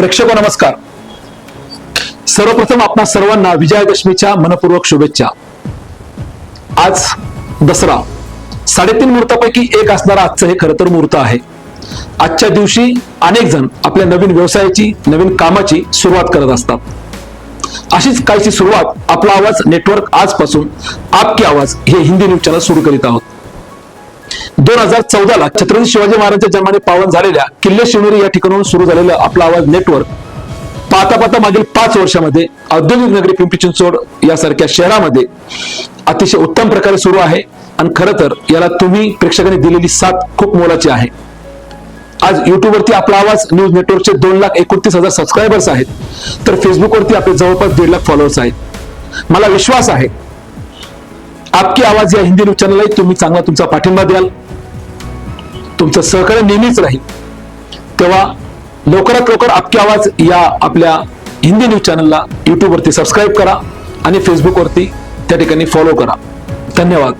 प्रेक्षक नमस्कार. सर्वप्रथम आपणा सर्वांना विजयादशमीच्या मनपूर्वक शुभेच्छा. आज दसरा. साडेतीन मुहूर्तापैकी एक असणारा आजचं हे खरं तर मुहूर्त आहे. आजच्या दिवशी अनेक जण आपल्या नवीन व्यवसायाची नवीन कामाची सुरुवात करत असतात. अशीच काहीची सुरुवात आपला आवाज नेटवर्क आजपासून आपकी आवाज हे हिंदी न्यूज चॅनल सुरू करीत आहोत. दोन हजार चौदाला छत्रपती शिवाजी महाराजांच्या जन्माने पावन झालेल्या किल्ले शिवनेरी या ठिकाणाहून सुरू झालेलं आपला आवाज नेटवर्क पाहता पाहता मागील पाच वर्षामध्ये औद्योगिक नगरी पिंपरी चिंचवड यासारख्या शहरामध्ये अतिशय उत्तम प्रकारे सुरू आहे. आणि खरं तर याला तुम्ही प्रेक्षकांनी दिलेली साथ खूप मोलाची आहे. आज युट्यूबवरती आपला आवाज न्यूज नेटवर्कचे दोन लाख एकोणतीस हजार सबस्क्रायबर्स आहेत. तर फेसबुकवरती आपले जवळपास दीड लाख फॉलोअर्स आहेत. मला विश्वास आहे आपकी आवाज या हिंदी न्यूज चॅनललाही तुम्ही चांगला तुमचा पाठिंबा द्याल. तुमचं सहकार्य नेहमीच राहील. तेव्हा लवकरात लवकर आपकी आवाज या आपल्या हिंदी न्यूज चॅनलला युट्यूबवरती सबस्क्राईब करा आणि फेसबुकवरती त्या ठिकाणी फॉलो करा. धन्यवाद.